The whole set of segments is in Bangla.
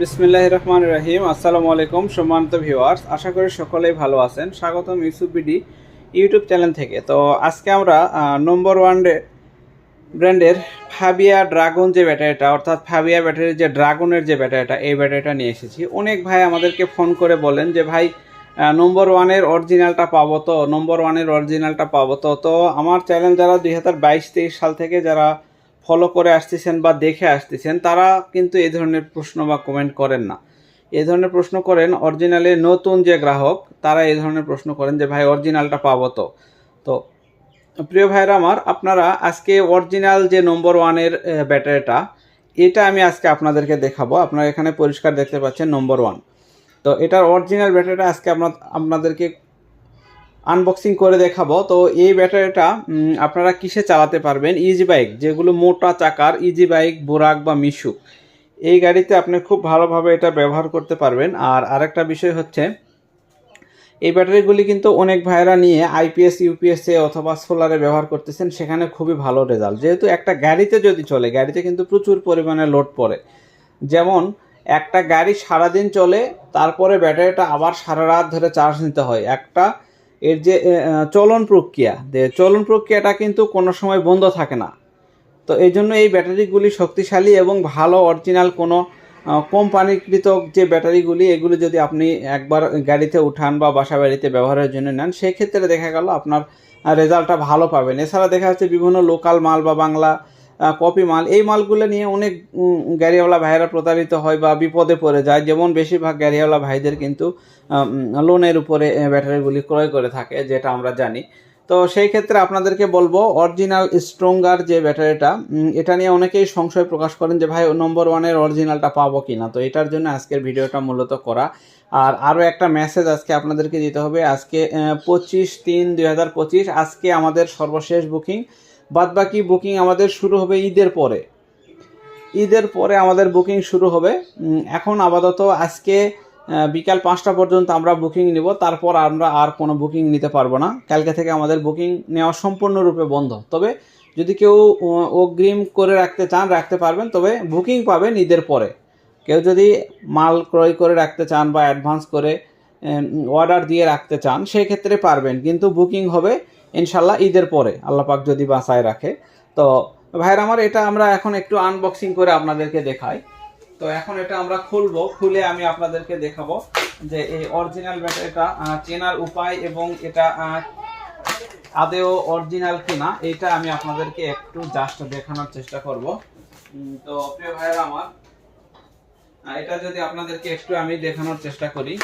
বিসমিল্লাহ রহমান রহিম। আসসালামু আলাইকুম, সম্মানিত ভিউয়ার্স আশা করি সকলেই ভালো আছেন। স্বাগতম ইউসুফ বিডি ইউটিউব চ্যানেল থেকে। তো আজকে আমরা নম্বর ওয়ান ব্র্যান্ডের ফাবিয়া ড্রাগন যে ব্যাটারিটা, অর্থাৎ ফাবিয়া ব্যাটারির যে ড্রাগনের যে ব্যাটারিটা, এই ব্যাটারিটা নিয়ে এসেছি। অনেক ভাই আমাদেরকে ফোন করে বলেন যে, ভাই নম্বর ওয়ানের অরিজিনালটা পাবো তো? নম্বর ওয়ানের অরিজিনালটা পাবো তো? তো আমার চ্যানেল যারা দুই হাজার বাইশ তেইশ সাল থেকে যারা ফলো করে আসতেছেন বা দেখে আসতেছেন, তারা কিন্তু এই ধরনের প্রশ্ন বা কমেন্ট করেন না। এই ধরনের প্রশ্ন করেন অরিজিনালে নতুন যে গ্রাহক, তারা এই ধরনের প্রশ্ন করেন যে, ভাই অরিজিনালটা পাবো তো? তো, প্রিয় ভাইরা আমার, আপনারা আজকে অরিজিনাল যে নম্বর ওয়ানের ব্যাটারিটা, এটা আমি আজকে আপনাদেরকে দেখাবো। আপনারা এখানে পরিষ্কার দেখতে পাচ্ছেন নম্বর ওয়ান তো, এটার অরিজিনাল ব্যাটারিটা আজকে আপনার আপনাদেরকে আনবক্সিং করে দেখাবো। তো এই ব্যাটারিটা আপনারা কিসে চালাতে পারবেন? ইজি বাইক যেগুলো মোটা চাকার ইজি বাইক বোরাক বা মিশু এই গাড়িতে আপনি খুব ভালোভাবে এটা ব্যবহার করতে পারবেন। আর আরেকটা বিষয় হচ্ছে, এই ব্যাটারিগুলি কিন্তু অনেক ভাইরা নিয়ে আইপিএস ইউপিএসএ অথবা সোলারে ব্যবহার করতেছেন। সেখানে খুবই ভালো রেজাল্ট যেহেতু একটা গাড়িতে যদি চলে, গাড়িতে কিন্তু প্রচুর পরিমাণে লোড পড়ে। যেমন, একটা গাড়ি সারাদিন চলে, তারপরে ব্যাটারিটা আবার সারা রাত ধরে চার্জ নিতে হয়। একটা এর যে চলন প্রক্রিয়া, যে চলন প্রক্রিয়াটা কিন্তু কোনো সময় বন্ধ থাকে না। তো এই জন্য এই ব্যাটারিগুলি শক্তিশালী এবং ভালো, অরিজিনাল কোনো কোম্পানিকৃত যে ব্যাটারিগুলি, এগুলো যদি আপনি একবার গাড়িতে উঠান বা বাসা বাড়িতে ব্যবহারের জন্য নেন, সেক্ষেত্রে দেখা গেল আপনার রেজাল্টটা ভালো পাবেন। এছাড়া দেখা যাচ্ছে বিভিন্ন লোকাল মাল বা বাংলা কপি মাল। এই মালগুলো নিয়ে অনেক গাড়িওয়ালা ভাইয়েরা প্রতারিত হয় বা বিপদে পড়ে যায়। যেমন বেশিরভাগ গাড়িওয়ালা ভাইদের কিন্তু লোনের উপরে ব্যাটারিগুলি ক্রয় করে থাকে, যেটা আমরা জানি। তো সেই ক্ষেত্রে আপনাদেরকে বলব অরিজিনাল স্ট্রঙ্গার যে ব্যাটারিটা এটা নিয়ে অনেকেই সংশয় প্রকাশ করেন যে, ভাই নম্বর ওয়ানের অরিজিনালটা পাবো কি না তো এটার জন্য আজকের ভিডিওটা মূলত করা। আর আরও একটা মেসেজ আজকে আপনাদেরকে দিতে হবে, আজকে পঁচিশ তিন দুই আজকে আমাদের সর্বশেষ বুকিং বাদবাকি বুকিং আমাদের শুরু হবে ঈদের পরে। ঈদের পরে আমাদের বুকিং শুরু হবে। এখন আপাতত আজকে বিকাল পাঁচটা পর্যন্ত আমরা বুকিং নিব, তারপর আমরা আর কোনো বুকিং নিতে পারব না। কালকে থেকে আমাদের বুকিং নেওয়া সম্পূর্ণরূপে বন্ধ। তবে যদি কেউ অগ্রিম করে রাখতে চান, রাখতে পারবেন, তবে বুকিং পাবেন ঈদের পরে। কেউ যদি মাল ক্রয় করে রাখতে চান বা অ্যাডভান্স করে অর্ডার দিয়ে রাখতে চান সেই ক্ষেত্রে পারবেন। কিন্তু বুকিং হবে ইনশাল্লাহ ঈদের পরে, আল্লাহ পাক যদি বাঁচায় রাখে। তো ভাইয়ের আমার, এটা আমরা এখন একটু আনবক্সিং করে আপনাদেরকে দেখাই। তো এখন এটা আমরা খুলবো, খুলে আমি আপনাদেরকে দেখাবো যে এই অরিজিনাল ব্যাটারিটা চেনার উপায় এবং এটা আদেও অরিজিনাল কিনা এটা আমি আপনাদেরকে একটু জাস্ট দেখানোর চেষ্টা করব। তো প্রিয় ভাইয়ের আমার এটা যদি আপনাদেরকে একটু আমি দেখানোর চেষ্টা করি।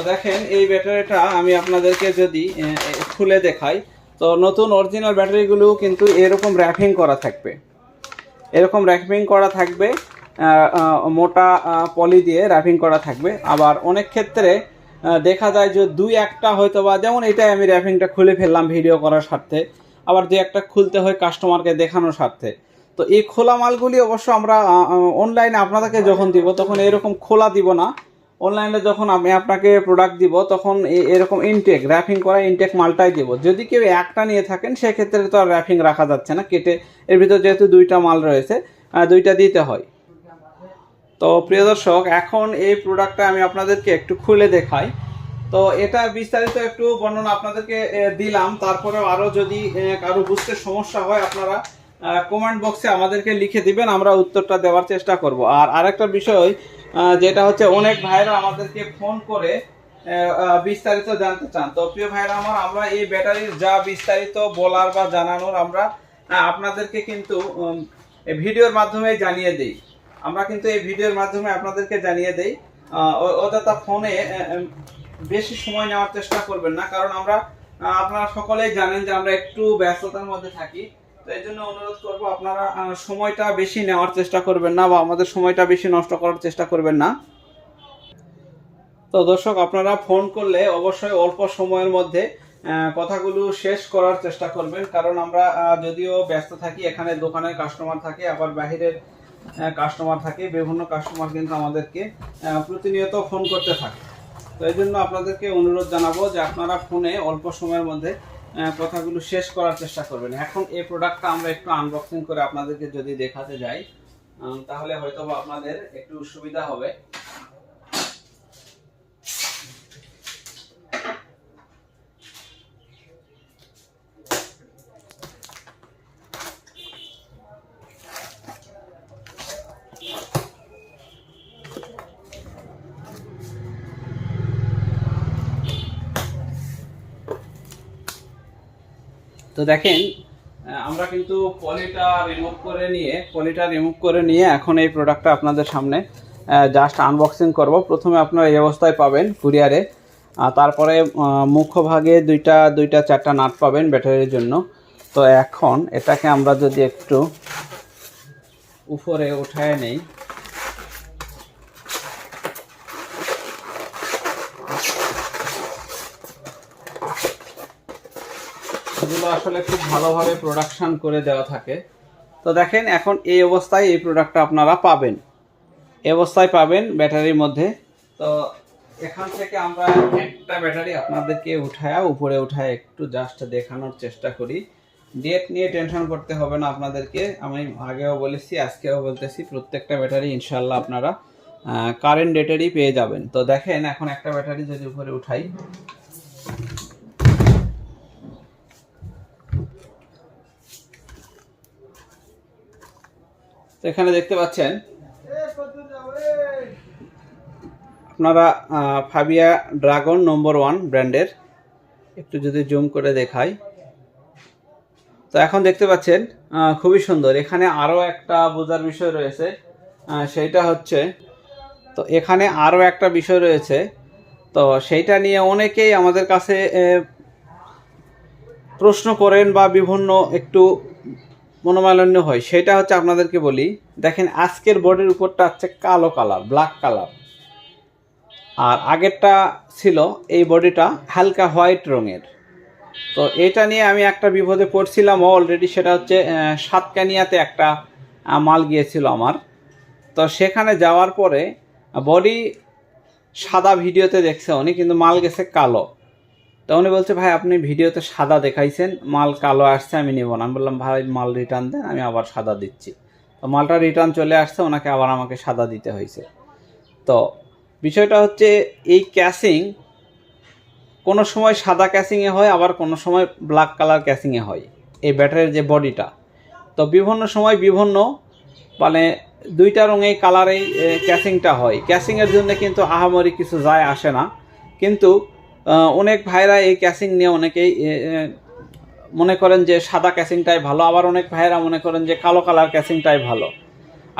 তো দেখেন, এই ব্যাটারিটা আমি আপনাদেরকে যদি খুলে দেখাই, তো নতুন অরিজিনাল ব্যাটারিগুলো কিন্তু এরকম র্যাপিং করা থাকবে। এরকম র্যাপিং করা থাকবে মোটা পলি দিয়ে র্যাপিং করা থাকবে। আবার অনেক ক্ষেত্রে দেখা যায় যে দুই একটা হয়তো বা যেমন এটাই আমি র্যাপিংটা খুলে ফেললাম ভিডিও করার স্বার্থে, আবার দুই একটা খুলতে হয় কাস্টমারকে দেখানোর স্বার্থে। তো এই খোলা মালগুলি অবশ্য আমরা অনলাইনে আপনাদেরকে যখন দিব, তখন এরকম খোলা দিব না। অনলাইনে যখন আমি আপনাকে প্রোডাক্ট দিব, তখন এরকম ইনটেক র্যাপিং করা ইনটেক মালটাই দিব। যদি কেউ একটা নিয়ে থাকেন, সেক্ষেত্রে তো আর র্যাপিং রাখা যাচ্ছে না, কেটে, এর ভিতর যেহেতু দুইটা মাল রয়েছে দুইটা দিতে হয়। তো প্রিয় দর্শক, এখন এই প্রোডাক্টটা আমি আপনাদেরকে একটু খুলে দেখাই। তো এটা বিস্তারিত একটু বর্ণনা আপনাদেরকে দিলাম। তারপরেও আরও যদি কারও বুঝতে সমস্যা হয়, আপনারা কমেন্ট বক্সে আমাদেরকে লিখে দিবেন, আমরা উত্তরটা দেওয়ার চেষ্টা করব। আর আরেকটা বিষয় যেটা হচ্ছে অনেক ভাইরা আমাদেরকে ফোন করে বিস্তারিত জানতে চান। তো প্রিয় ভাইরা আমার, আমরা এই ব্যাটারির যা বিস্তারিত বলার বা জানানোর আমরা আপনাদেরকে কিন্তু ভিডিওর মাধ্যমে জানিয়ে দিই। আমরা কিন্তু এই ভিডিওর মাধ্যমে আপনাদেরকে জানিয়ে দেই। অযথা ফোনে বেশি সময় নেওয়ার চেষ্টা করবেন না, কারণ আমরা আপনারা সকলেই জানেন যে আমরা একটু ব্যস্ততার মধ্যে থাকি। তো এই জন্য অনুরোধ করব, আপনারা সময়টা বেশি নেওয়ার চেষ্টা করবেন না বা আমাদের সময়টা বেশি নষ্ট করার চেষ্টা করবেন না। তো দর্শক, আপনারা ফোন করলে অবশ্যই অল্প সময়ের মধ্যে কথাগুলো শেষ করার চেষ্টা করবেন। কারণ আমরা যদিও ব্যস্ত থাকি, এখানে দোকানের কাস্টমার থাকে, আবার বাহিরের কাস্টমার থাকে, বিভিন্ন কাস্টমার কিন্তু আমাদেরকে প্রতিনিয়ত ফোন করতে থাকে। তো এই জন্য আপনাদেরকে অনুরোধ জানাব যে আপনারা ফোনে অল্প সময়ের মধ্যে কথাগুলো শেষ করার চেষ্টা করবেন। এখন এই প্রোডাক্টটা আমরা একটু আনবক্সিং করে আপনাদেরকে যদি দেখাতে যাই তাহলে হয়তো আপনাদের একটু সুবিধা হবে। তো দেখেন আমরা কিন্তু পলিটা রিমুভ করে নিয়ে পলিটা রিমুভ করে নিয়ে এখন এই প্রোডাক্টটা আপনাদের সামনে জাস্ট আনবক্সিং করব। প্রথমে আপনারা এই অবস্থায় পাবেন কুরিয়ারে তারপরে মুখ্য ভাগে দুইটা দুইটা, চারটা নাট পাবেন ব্যাটারির জন্য। তো এখন এটাকে আমরা যদি একটু উপরে উঠায় নেই এগুলো আসলে খুব ভালোভাবে প্রোডাকশন করে দেওয়া থাকে। তো দেখেন, এখন এই অবস্থায় এই প্রোডাক্টটা আপনারা পাবেন। এই অবস্থায় পাবেন ব্যাটারির মধ্যে। তো এখান থেকে আমরা একটা ব্যাটারি আপনাদেরকে উঠায়া, উপরে উঠায় একটু জাস্ট দেখানোর চেষ্টা করি। ডেট নিয়ে টেনশন করতে হবে না আপনাদেরকে। আমি আগেও বলেছি, আজকেও বলতেছি, প্রত্যেকটা ব্যাটারি ইনশাল্লাহ আপনারা কারেন্ট ডেটেরই পেয়ে যাবেন। তো দেখেন, এখন একটা ব্যাটারি যদি উপরে উঠাই। তো এখানে দেখতে পাচ্ছেন, আপনারা ফাবিয়া ড্রাগন নম্বর ওয়ান ব্র্যান্ডের, একটু যদি জুম করে দেখাই। তো এখন দেখতে পাচ্ছেন খুবই সুন্দর। এখানে আরও একটা বোঝার বিষয় রয়েছে সেইটা হচ্ছে, তো এখানে আরও একটা বিষয় রয়েছে, তো সেইটা নিয়ে অনেকেই আমাদের কাছে প্রশ্ন করেন বা বিভিন্ন একটু মনোমালিন্য হয়, সেটা হচ্ছে আপনাদেরকে বলি, দেখেন আজকের বোর্ডের উপরটা হচ্ছে কালো কালার ব্ল্যাক কালার আর আগেরটা ছিল এই বডিটা হালকা হোয়াইট রঙের। তো এটা নিয়ে আমি একটা বিপদে পড়ছিলাম অলরেডি সেটা হচ্ছে সাতকানিয়াতে একটা মাল গিয়েছিল আমার। তো সেখানে যাওয়ার পরে বডি সাদা ভিডিওতে দেখছে উনি, কিন্তু মাল গেছে কালো। তো উনি বলছে, ভাই, আপনি ভিডিওতে সাদা দেখাইছেন, মাল কালো আসছে, আমি নেব না। আমি বললাম, ভাই, মাল রিটার্ন দেন, আমি আবার সাদা দিচ্ছি। তো মালটা রিটার্ন চলে আসছে, ওনাকে আবার আমাকে সাদা দিতে হয়েছে। তো বিষয়টা হচ্ছে, এই ক্যাসিং কোনো সময় সাদা ক্যাসিংয়ে হয়, আবার কোনো সময় ব্ল্যাক কালার ক্যাসিংয়ে হয়, এই ব্যাটারির যে বডিটা তো বিভিন্ন সময় বিভিন্ন মানে দুইটা রঙেই কালারেই ক্যাসিংটা হয়। ক্যাসিংয়ের জন্য কিন্তু আহামরি কিছু যায়, আসে না। কিন্তু অনেক ভাইরা এই ক্যাসিং নিয়ে অনেকেই মনে করেন যে সাদা ক্যাসিংটাই ভালো, আবার অনেক ভাইরা মনে করেন যে কালো কালার ক্যাসিংটাই ভালো।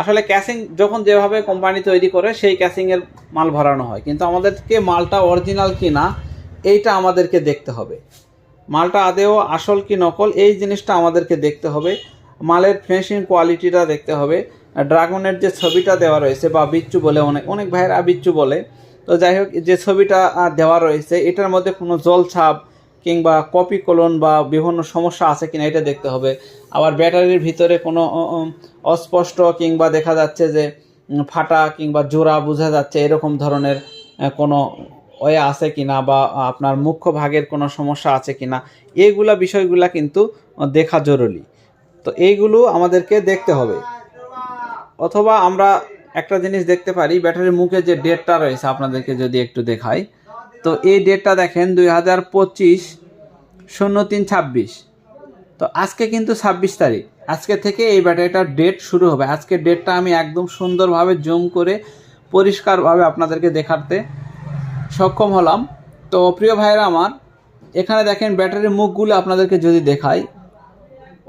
আসলে ক্যাসিং যখন যেভাবে কোম্পানি তৈরি করে, সেই ক্যাসিংয়ের মাল ভরানো হয়। কিন্তু আমাদেরকে মালটা অরিজিনাল কি না, এইটা আমাদেরকে দেখতে হবে। মালটা আদেও আসল কি নকল, এই জিনিসটা আমাদেরকে দেখতে হবে। মালের ফিনিশিং কোয়ালিটিটা দেখতে হবে। ড্রাগনের যে ছবিটা দেওয়া রয়েছে, বা বিচ্ছু বলে অনেক অনেক ভাইয়েরা বিচ্ছু বলে তো যাই হোক, যে ছবিটা দেওয়া রয়েছে, এটার মধ্যে কোনো জল ছাপ কিংবা কপি কলন বা বিভিন্ন সমস্যা আছে কিনা এটা দেখতে হবে। আবার ব্যাটারির ভিতরে কোনো অস্পষ্ট কিংবা দেখা যাচ্ছে যে ফাটা কিংবা জোড়া বোঝা যাচ্ছে এরকম ধরনের কোনো ওয়ে আছে কিনা বা আপনার মুখ্য ভাগের কোনো সমস্যা আছে কিনা এইগুলা বিষয়গুলা কিন্তু দেখা জরুরি। তো এইগুলো আমাদেরকে দেখতে হবে। অথবা আমরা একটা জিনিস দেখতে পারি, ব্যাটারির মুখে যে ডেটটা রয়েছে আপনাদেরকে যদি একটু দেখাই। তো এই ডেটটা দেখেন দুই হাজার পঁচিশ, শূন্য তিন ছাব্বিশ। তো আজকে কিন্তু ছাব্বিশ তারিখ। আজকে থেকে এই ব্যাটারিটার ডেট শুরু হবে। আজকের ডেটটা আমি একদম সুন্দরভাবে জুম করে পরিষ্কারভাবে আপনাদেরকে দেখাতে সক্ষম হলাম। তো প্রিয় ভাইয়েরা আমার, এখানে দেখেন ব্যাটারির মুখগুলো আপনাদেরকে যদি দেখাই,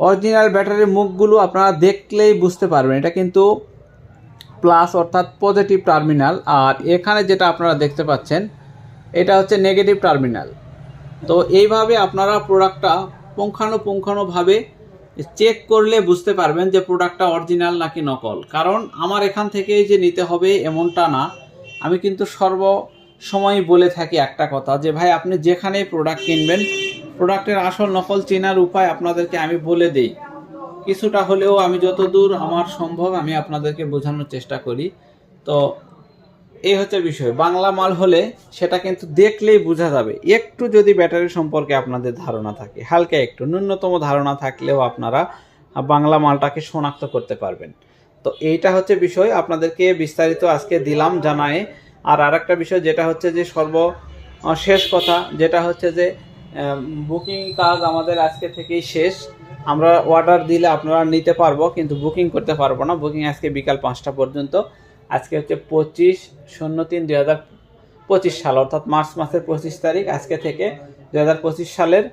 অরিজিনাল ব্যাটারির মুখগুলো আপনারা দেখলেই বুঝতে পারবেন। এটা কিন্তু প্লাস অর্থাৎ পজিটিভ টার্মিনাল আর এখানে যেটা আপনারা দেখতে পাচ্ছেন, এটা হচ্ছে নেগেটিভ টার্মিনাল তো এইভাবে আপনারা প্রোডাক্টটা পুঙ্খানুপুঙ্খানুভাবে চেক করলে বুঝতে পারবেন যে প্রোডাক্টটা অরিজিনাল নাকি নকল। কারণ আমার এখান থেকেই যে নিতে হবে এমনটা না। আমি কিন্তু সর্ব সময় বলে থাকি একটা কথা যে, ভাই, আপনি যেখানেই প্রোডাক্ট কিনবেন প্রোডাক্টের আসল নকল চেনার উপায় আপনাদেরকে আমি বলে দিই। কিছুটা হলেও আমি যতদূর আমার সম্ভব আমি আপনাদেরকে বোঝানোর চেষ্টা করি। তো এই হচ্ছে বিষয়। বাংলা মাল হলে সেটা কিন্তু দেখলেই বোঝা যাবে। একটু যদি ব্যাটারি সম্পর্কে আপনাদের ধারণা থাকে, হালকা একটু, ন্যূনতম ধারণা থাকলেও আপনারা বাংলা মালটাকে শনাক্ত করতে পারবেন। তো এইটা হচ্ছে বিষয়। আপনাদেরকে বিস্তারিত আজকে দিলাম জানায়। আর আরেকটা বিষয় যেটা হচ্ছে যে সর্ব শেষ কথা, যেটা হচ্ছে যে বুকিং কাজ আমাদের আজকে থেকেই শেষ। আমরা অর্ডার দিলে আপনারা নিতে পারব, কিন্তু বুকিং করতে পারব না। বুকিং আজকে বিকাল পাঁচটা পর্যন্ত। আজকে হচ্ছে পঁচিশ শূন্য তিন দুই হাজার পঁচিশ সাল, অর্থাৎ মার্চ মাসের পঁচিশ তারিখ আজকে থেকে দুই হাজার পঁচিশ সালের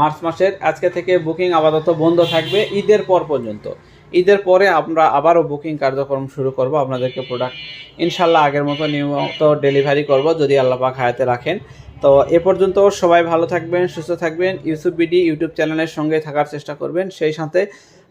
মার্চ মাসের আজকে থেকে বুকিং আপাতত বন্ধ থাকবে ঈদের পর পর্যন্ত। ঈদের পরে আমরা আবারও বুকিং কার্যক্রম শুরু করব আপনাদেরকে প্রোডাক্ট ইনশাল্লাহ আগের মতো নিয়মিত ডেলিভারি করব, যদি আল্লাহ পাক হায়াতে রাখেন। তো এ পর্যন্ত সবাই ভালো থাকবেন, সুস্থ থাকবেন। ইউসুফ বিডি ইউটিউব চ্যানেলের সঙ্গে থাকার চেষ্টা করবেন। সেই সাথে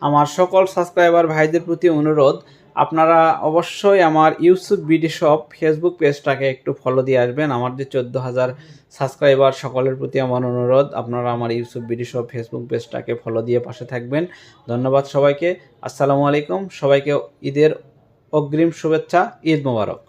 আমার সকল সাবস্ক্রাইবার ভাইদের প্রতি অনুরোধ, আপনারা অবশ্যই আমার ইউসুফ বিডি শপ ফেসবুক পেজটাকে একটু ফলো দিয়ে আসবেন। আমার যে চোদ্দ হাজার সাবস্ক্রাইবার সকলের প্রতি আমার অনুরোধ, আপনারা আমার ইউসুফ বিডি শপ ফেসবুক পেজটাকে ফলো দিয়ে পাশে থাকবেন। ধন্যবাদ সবাইকে। আসসালামু আলাইকুম। সবাইকে ঈদের অগ্রিম শুভেচ্ছা, ঈদ মোবারক।